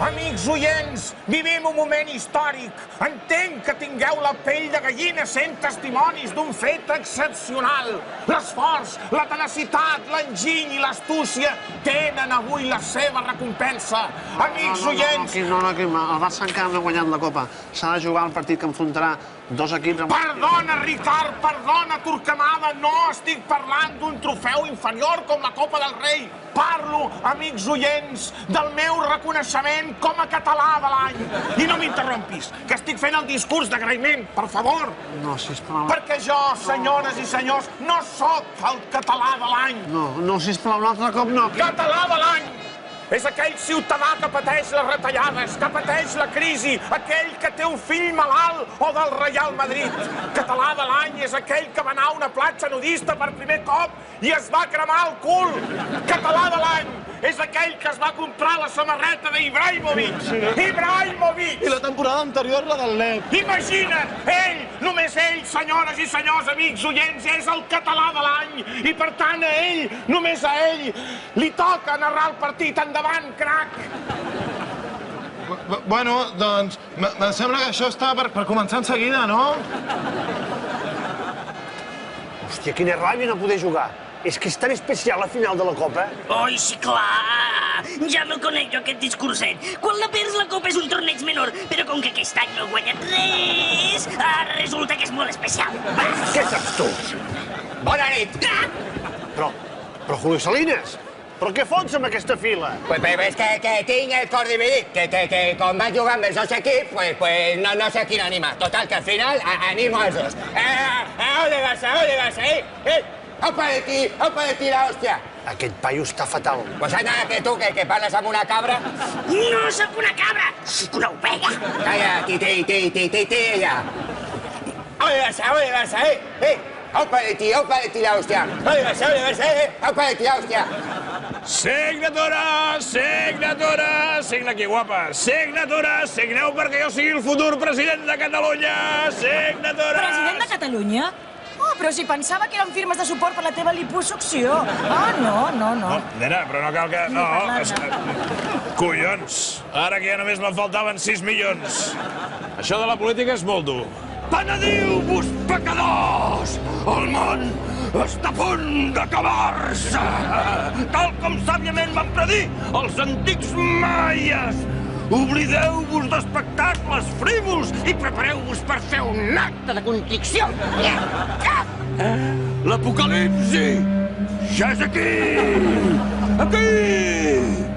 Amics oients, vivim un moment històric. Entenc que tingueu la pell de gallina sent testimonis d'un fet excepcional. L'esforç, la tenacitat, l'enginy i l'astúcia tenen avui la seva recompensa. Amics no, no, no, oients, Quim, no, no, Quim, el Barça encara no ha guanyat la Copa. S'ha de jugar el partit que enfrontarà dos equips amb... Perdona, Ricard, perdona, Turcamada, no estic parlant d'un trofeu inferior com la Copa del Rei. Parlo, amics oients, del meu reconeixement com a català de l'any. I no m'interrompis, que estic fent el discurs d'agraïment, per favor. No, sisplau. Perquè jo, senyores i senyors, no sóc el català de l'any. No, no, sisplau, un altre cop no. Català de l'any és aquell ciutadà que pateix les retallades, que pateix la crisi, aquell que té un fill malalt o del Real Madrid. Català de l'any és aquell que va anar a una platja nudista per primer cop i es va cremar el cul. Català de l'any és aquell que es va comprar la samarreta d'Ibrahimovic. Ibrahimovic! I la temporada anterior, la del Lep. Imagina't, ell, només senyores i senyors, amics oients, és el català de l'any. I per tant a ell, només a ell, li toca narrar el partit. Endavant, crac! Bu- Bueno, doncs, m- em sembla que això està per, per començar en seguida, no? Hòstia, quina ràbia no poder jugar. És que és tan especial la final de la Copa. Oi, sí, clar! Ja me'l conec jo, aquest discurset. Quan la perds, la Copa és un torneig menor, però com que aquest any no he guanyat res, ara resulta que és molt especial. Què saps tu? Bona nit. Però, però Julio Salinas, però què fots amb aquesta fila? Pues, pues, pues que, que tinc el cor dividit, que, que, que com vaig jugar amb els dos equips, pues, pues no, no sé quin animar. Total, que al final a, animo als dos. Eh, eh, ole Barça, ole Barça, eh, eh. Opa de ti, opa de ti la hòstia. Aquest paio està fatal. Pues anda, que tu, que, que parles amb una cabra. No sóc una cabra, sóc una ovella. Calla, ti, ti, ti, ti, ti, ti, ja. Ole Barça, ole Barça, eh, eh. Opa de ti, opa de ti la hòstia. Barça, ole Barça, eh. Opa de ti la hòstia. Signatura! Signatura! Signa aquí, guapa! Signatura! Signeu perquè jo sigui el futur president de Catalunya! Signatura! President de Catalunya? Però si pensava que eren firmes de suport per la teva liposucció. Ah, no, no, no. No, nena, però no cal que... No, es... Collons! Ara que ja només me'n faltaven 6 milions. Això de la política és molt dur. Penediu-vos, pecadors! El món està a punt d'acabar-se! Tal com sàviament van predir els antics maies! Oblideu-vos d'espectacles frívols i prepareu-vos per fer un acte de contrició! L'apocalipsi ja és aquí! Aquí!